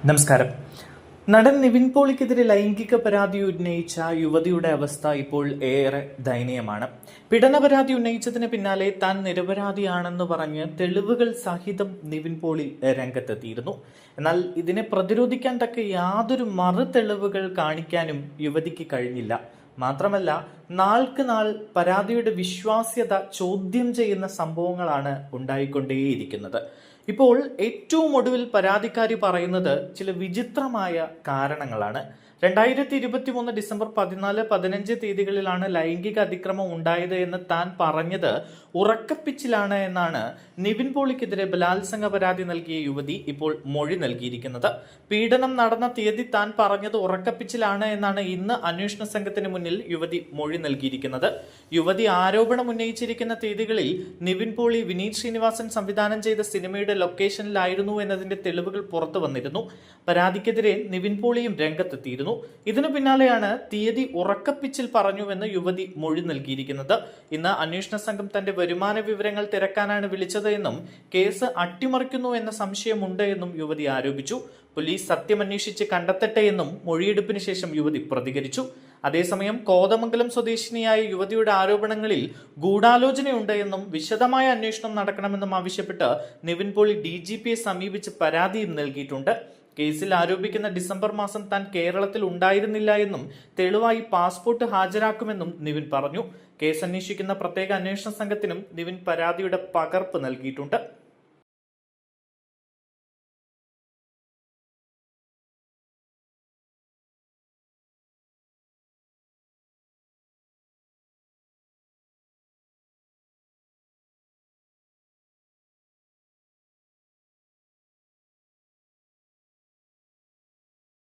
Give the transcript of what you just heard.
നമസ്കാരം. നടൻ നിവിൻ പോളിക്കെതിരെ ലൈംഗിക പരാതി ഉന്നയിച്ച യുവതിയുടെ അവസ്ഥ ഇപ്പോൾ ഏറെ ദയനീയമാണ്. പീഡന പരാതി ഉന്നയിച്ചതിന് പിന്നാലെ താൻ നിരപരാധിയാണെന്ന് പറഞ്ഞ് തെളിവുകൾ സഹിതം നിവിൻ പോളി രംഗത്തെത്തിയിരുന്നു. എന്നാൽ ഇതിനെ പ്രതിരോധിക്കാൻ തക്ക യാതൊരു മറു തെളിവുകൾ കാണിക്കാനും യുവതിക്ക് കഴിഞ്ഞില്ല. മാത്രമല്ല നാൾക്ക് നാൾ പരാതിയുടെ വിശ്വാസ്യത ചോദ്യം ചെയ്യുന്ന സംഭവങ്ങളാണ് ഉണ്ടായിക്കൊണ്ടേയിരിക്കുന്നത്. ഇപ്പോൾ ഏറ്റവും ഒടുവിൽ പരാതിക്കാരി പറയുന്നത് ചില വിചിത്രമായ കാരണങ്ങളാണ്. രണ്ടായിരത്തി ഇരുപത്തി മൂന്ന് ഡിസംബർ പതിനാല് പതിനഞ്ച് തീയതികളിലാണ് ലൈംഗിക അതിക്രമം ഉണ്ടായത് എന്ന് താൻ പറഞ്ഞത് ഉറക്കപ്പിച്ചിലാണ് എന്നാണ് നിവിൻ പോളിക്കെതിരെ ബലാത്സംഗ പരാതി നൽകിയ യുവതി ഇപ്പോൾ മൊഴി നൽകിയിരിക്കുന്നത്. പീഡനം നടന്ന തീയതി താൻ പറഞ്ഞത് ഉറക്കപ്പിച്ചിലാണ് എന്നാണ് ഇന്ന് അന്വേഷണ സംഘത്തിന് മുന്നിൽ യുവതി മൊഴി നൽകിയിരിക്കുന്നത്. യുവതി ആരോപണം ഉന്നയിച്ചിരിക്കുന്ന തീയതികളിൽ നിവിൻ പോളി വിനീത് ശ്രീനിവാസൻ സംവിധാനം ചെയ്ത സിനിമയുടെ ലൊക്കേഷനിലായിരുന്നു എന്നതിന്റെ തെളിവുകൾ പുറത്തു വന്നിരുന്നു പരാതിക്കെതിരെ നിവിൻ പോളിയും രംഗത്തെത്തിയിരുന്നു. ഇതിനു പിന്നാലെയാണ് തീയതി ഉറക്കപ്പിച്ചിൽ പറഞ്ഞുവെന്ന് യുവതി മൊഴി നൽകിയിരിക്കുന്നത്. ഇന്ന് അന്വേഷണ സംഘം തന്റെ വരുമാന വിവരങ്ങൾ തിരക്കാനാണ് വിളിച്ചത് എന്നും കേസ് അട്ടിമറിക്കുന്നു എന്ന സംശയമുണ്ട് എന്നും യുവതി ആരോപിച്ചു. പോലീസ് സത്യമന്വേഷിച്ച് കണ്ടെത്തട്ടെ എന്നും മൊഴിയെടുപ്പിന് ശേഷം യുവതി പ്രതികരിച്ചു. അതേസമയം കോതമംഗലം സ്വദേശിനിയായ യുവതിയുടെ ആരോപണങ്ങളിൽ ഗൂഢാലോചനയുണ്ട് എന്നും വിശദമായ അന്വേഷണം നടക്കണമെന്നും ആവശ്യപ്പെട്ട് നിവിൻ പോളി ഡി ജി പിയെ സമീപിച്ച് പരാതിയും നൽകിയിട്ടുണ്ട്. കേസിൽ ആരോപിക്കുന്ന ഡിസംബർ മാസം താൻ കേരളത്തിൽ ഉണ്ടായിരുന്നില്ല എന്നും തെളിവായി പാസ്പോർട്ട് ഹാജരാക്കുമെന്നും നിവിൻ പറഞ്ഞു. കേസ് അന്വേഷിക്കുന്ന പ്രത്യേക അന്വേഷണ സംഘത്തിനും നിവിൻ പരാതിയുടെ പകർപ്പ് നൽകിയിട്ടുണ്ട്.